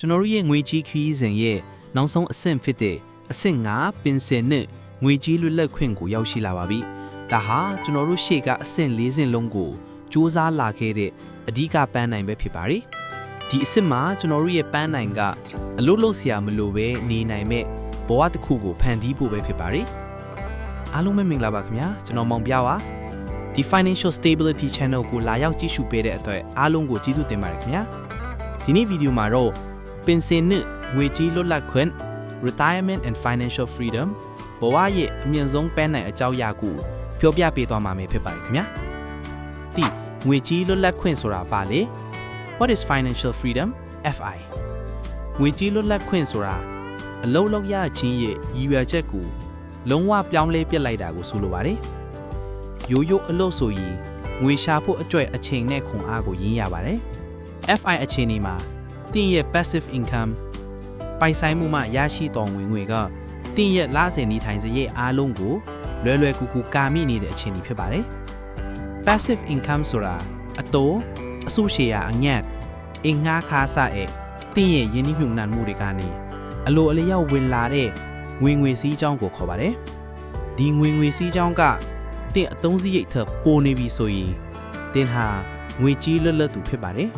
ကျွန်တော်တို့ရဲ့ငွေကြီးခရီးစဉ်ရဲ့နောက်ဆုံးအဆင့်ဖြစ်တဲ့အဆင့်5ပင်စင်နဲ့ငွေကြီးလွတ်လပ်ခွင့်ကိုရောက်ရှိလာပါပြီ။ဒါဟာကျွန်တော်တို့ရှေ့ကအဆင့်၄ဆင့်လုံးကိုစူးစမ်းလာခဲ့တဲ့အဓိကပန်းနိုင်ပဲဖြစ်ပါတယ်။ဒီအဆင့်မှာကျွန်တော်တို့ရဲ့ပန်းနိုင်ကအလုပ်လုပ်စရာမလိုပဲနေနိုင်မဲ့ဘဝတစ်ခုကိုဖန်တီးဖို့ပဲဖြစ်ပါတယ်။အားလုံးပဲမင်္ဂလာပါခင်ဗျာကျွန်တော်မောင်ပြပါဒီ Financial Stability Channel ကိုလာရောက်ကြည့်ရှုပေးတဲ့အတွက်အားလုံးကိုကျေးဇူးတင်ပါတယ်ခင်ဗျာဒီနေ့ဗီဒီယိုမှာတော့ ပင်စင်နဲ့ငွေကြေးလွတ်လပ်ခွင့် Retirement and Financial Freedom ဘဝရဲ့အမြင့်ဆုံးပန်းနိုင်အကြောင်းအရာကိုပြောပြပေးသွားမှာဖြစ်ပါတယ်ခင်ဗျာဒီငွေကြေးလွတ်လပ်ခွင့်ဆိုတာဘာလဲ What is financial freedom FI ငွေကြေးလွတ်လပ်ခွင့်ဆိုတာအလုံးလောက်ရခြင်းရဲ့ရည်ရွယ်ချက်ကိုလုံးဝပြောင်းလဲပြစ်လိုက်တာကိုဆိုလိုပါတယ်ရိုးရိုးအလုပ်ဆိုရင်ငွေရှာဖို့အကျွဲ့အချိန်နဲ့ခွန်အားကိုရင်းရပါတယ် FI အခြေအနေမှာ တင်းရဲ့ passive income ပိုင်ဆိုင်မှုမှရရှိတော်ဝင်ငွေကတင်းရဲ့လစဉ်နေထိုင်စရိတ်အားလုံးကိုလွယ်လွယ်ကူကူကာမိနေတဲ့အခြေအနေဖြစ်ပါတယ် passive income ဆိုတာအတိုးအစုရှယ်ယာအငတ်အင်ငှားခါဆရဲ့တင်းရဲ့ယင်းနှိမ့်နှံမှုတွေကနေအလိုအလျောက်ဝင်လာတဲ့ငွေငွေစည်းကြောင်းကိုခေါ်ပါတယ်ဒီငွေငွေစည်းကြောင်းကတင်းအသုံးစရိတ်ထပ်ပိုနေပြီဆိုရင်တင်းဟာငွေကြီးလွတ်လပ်သူဖြစ်ပါတယ်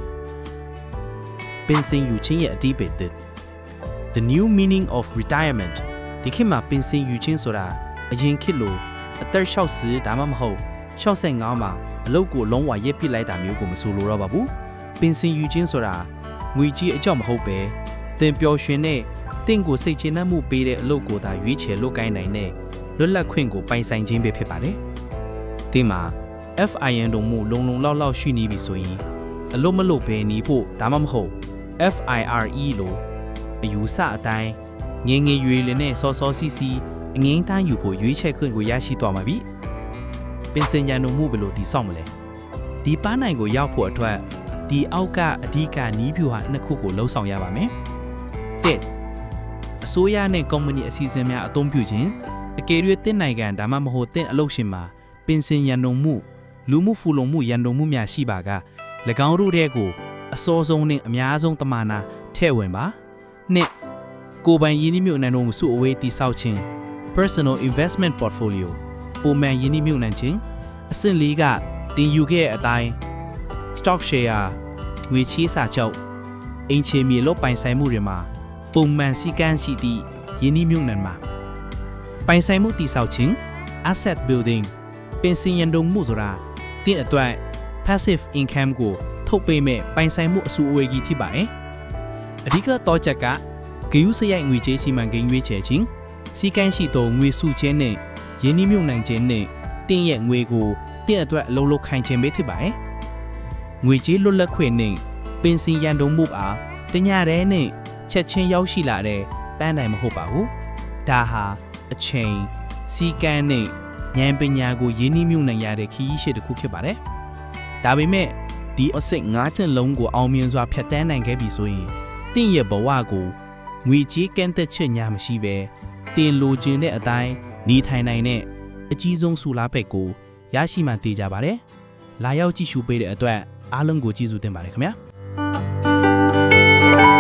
ပင်စင်ယူခြင်းရဲ့အတိပ္ပယ်သစ် The new meaning of retirement ဒီခေတ်မှာပင်စင်ယူခြင်းဆိုတာအရင်ခေတ်လိုအသက်60ဒါမှမဟုတ်65မှာအလုပ်ကိုလုံးဝရက်ပစ်လိုက်တာမျိုးကိုမဆိုလိုတော့ပါဘူးပင်စင်ယူခြင်းဆိုတာငွေကြီးအကြောက်မဟုတ်ပဲတင်ပျော်ရွှင်တဲ့တင့်ကိုစိတ်ချနှံ့မှုပေးတဲ့အလုပ်ကိုသာရွေးချယ်လုပ်ကိုင်းနိုင်တဲ့လွတ်လပ်ခွင့်ကိုပိုင်ဆိုင်ခြင်းပဲဖြစ်ပါတယ်ဒီမှာ FIN တို့မှုလုံလုံလောက်လောက်ရှိနေပြီဆိုရင်အလုပ်မလုပ်ဘဲနေဖို့ဒါမှမဟုတ် FIRE လို့အယူဆအတိုင်းငငယ်ရွေလနဲ့စောစောစီစီအငိမ့်တန်းယူဖို့ရွေးချယ်ခွင့်ကိုရရှိသွားမှာပြီပင်စင်ရန်တို့မှုဘယ်လိုတည်ဆောက်မလဲဒီပန်းနိုင်ကိုရောက်ဖို့အတွက်ဒီအောက်ကအဓိကနီးဖြူဟာနှစ်ခုကိုလှုံ့ဆော်ရပါမယ်တစ်အစိုးရနဲ့ကုမ္ပဏီအစီအစဉ်များအသုံးပြုခြင်းအကယ်၍တင့်နိုင်ငံဒါမှမဟုတ်တင့်အလုပ်ရှင်မှာပင်စင်ရန်တို့မှုလူမှုဖူလုံမှုရန်တို့မှုများရှိပါက၎င်းတို့တဲ့ကို အစောဆုံးနဲ့အများဆုံးတမနာထဲ့ဝင်ပါနှစ်ကိုယ်ပိုင်ယင်းနှိမ့်မြုပ်နှံတို့မှုစုအဝေးတိဆောက်ခြင်း personal investment portfolio ပုံမှန်ယင်းနှိမ့်မြုပ်နှံခြင်းအဆင့်လေးကတင်ယူခဲ့တဲ့အတိုင်း stock share ငွေချေးစာချုပ်အင်ချေမြေလို့ပိုင်ဆိုင်မှုတွေမှာပုံမှန်စီကန်းရှိသည့်ယင်းနှိမ့်မြုပ်နှံမှာပိုင်ဆိုင်မှုတိဆောက်ခြင်း asset building ပင်စင်ရန်တုံမှုဆိုတာတင်းအတွက် passive income ကို ထုတ်ပေးမဲ့ပိုင်ဆိုင်မှုအစုအဝေးကြီးဖြစ်ပါတယ်။အဓိကတော့ချက်ကဂယုစရိုက်ငွေကြေးစီမံကိန်းရွေးချယ်ခြင်းစီကန်းရှိသောငွေစုခြင်းနဲ့ယင်းနှိမ့်မြုပ်နိုင်ခြင်းနဲ့တင်းရဲ့ငွေကိုတင်းအတွက်အလုံးလုံးခိုင်ခြင်းပဲဖြစ်ပါတယ်။ငွေကြေးလွတ်လပ်ခွင့်နဲ့ပင်စင်ရန်တုံမှုအားတညရဲနဲ့ချက်ချင်းရောက်ရှိလာတဲ့ပန်းတိုင်မဟုတ်ပါဘူး။ဒါဟာအချိန်စီကန်းနဲ့ဉာဏ်ပညာကိုယင်းနှိမ့်မြုပ်နိုင်ရတဲ့ခရီးရှည်တစ်ခုဖြစ်ပါတယ်။ဒါပေမဲ့ ဒီအစိတ်၅ချက်လုံးကိုအောင်မြင်စွာဖျက်ဆီးနိုင်ခဲ့ပြီဆိုရင်တင့်ရဲ့ဘဝကိုငွေကြေးကန့်သက်ချက်ညာမရှိပဲတင်လိုချင်တဲ့အတိုင်းနေထိုင်နိုင်တဲ့အကြီးဆုံးဆူလားဘက်ကိုရရှိမှတည်ကြပါတယ်။လာရောက်ကြည့်ရှုပေးတဲ့အတွက်အားလုံးကိုကျေးဇူးတင်ပါတယ်ခင်ဗျာ။